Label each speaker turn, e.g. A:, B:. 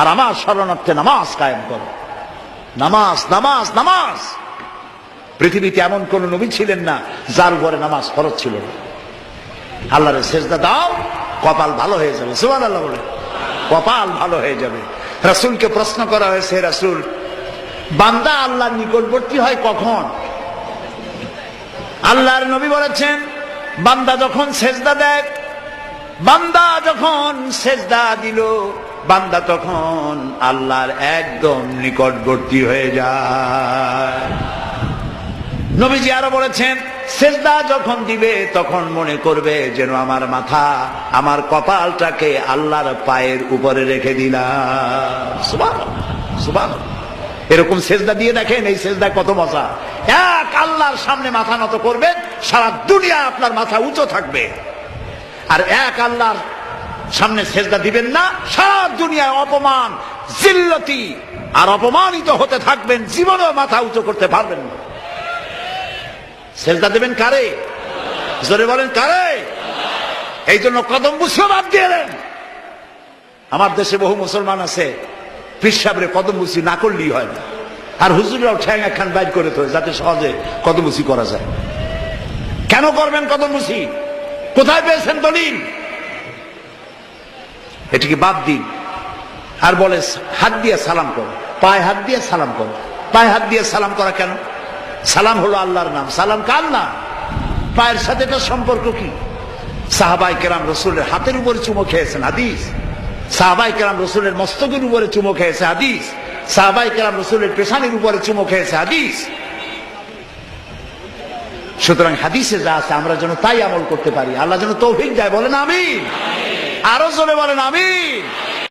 A: আর আমার শরণার্থে নামাজ কায়েম করো। নামাজ নামাজ নামাজ। পৃথিবীতে এমন কোন নবী ছিলেন না, যার উপরে নামাজ ফরজ ছিল দাও, কপাল ভালো হয়ে যাবে। আল্লাহ বলে কপাল ভালো হয়ে যাবে। রাসূলকে প্রশ্ন করা হয়েছে রাসূল, বান্দা আল্লাহর নিকটবর্তী হয় কখন? আল্লাহর নবী বলেছেন, বান্দা যখন সেজদা দেয় বান্দা যখন সেজদা দিল, বান্দা তখন আল্লাহর একদম নিকটবর্তী হয়ে যায়। নবীজি আরও বলেছেন, সেজদা যখন দিবে, তখন মনে করবে যেন আমার মাথা, আমার কপালটাকে আল্লাহর পায়ের উপরে রেখে দিলাম। এরকম সেজদা দিয়ে দেখেন, এই সেজদা কত মজা। এক আল্লাহর সামনে মাথা নত করবেন, সারা দুনিয়া আপনার মাথা উঁচু থাকবে। আর এক আল্লাহর সামনে সেজদা দিবেন না, সারা দুনিয়ায় অপমান, জিল্লতি, আর অপমানিত হতে থাকবেন, জীবনেও মাথা উঁচু করতে পারবেন না। সেজদা দেবেন কারে? জোরে বলেন কারে? এই জন্য কদম বুঝিও বাদ দিয়ে আমার দেশে বহু মুসলমান আছে পিসাবরে কদম বুঝি না করলেই হয় না। আর হুজুরাও ঠ্যাং একখান বাইর করে তো যাতে সহজে কদম করা যায়। কেন করবেন কদম বুঝি? কোথায় পেয়েছেন দলিল? এটিকে বাদ দিন। আর বলে, হাত দিয়ে সালাম করো। পায়ে হাত দিয়ে সালাম করো। পায়ে হাত দিয়ে সালাম করা কেন? সালাম হলো আল্লাহর নাম। সালাম কার না পায়ের সাথে এটা সম্পর্ক কি? সাহাবাই কেরাম রসুলের হাতের উপরে চুমো খেয়েছেন, হাদিস। সাহাবাই কেরাম রসুলের মস্তকের উপরে চুমো খেয়েছে, হাদিস। সাহাবাই কেরাম রসুলের পেশানির উপরে চুমো খেয়েছে, হাদিস। সুতরাং হাদিসে যা আছে, আমরা যেন তাই আমল করতে পারি। আল্লাহ যেন তৌফিক দেয়, বলেন আমি আরও জোরে বলেন আমিন।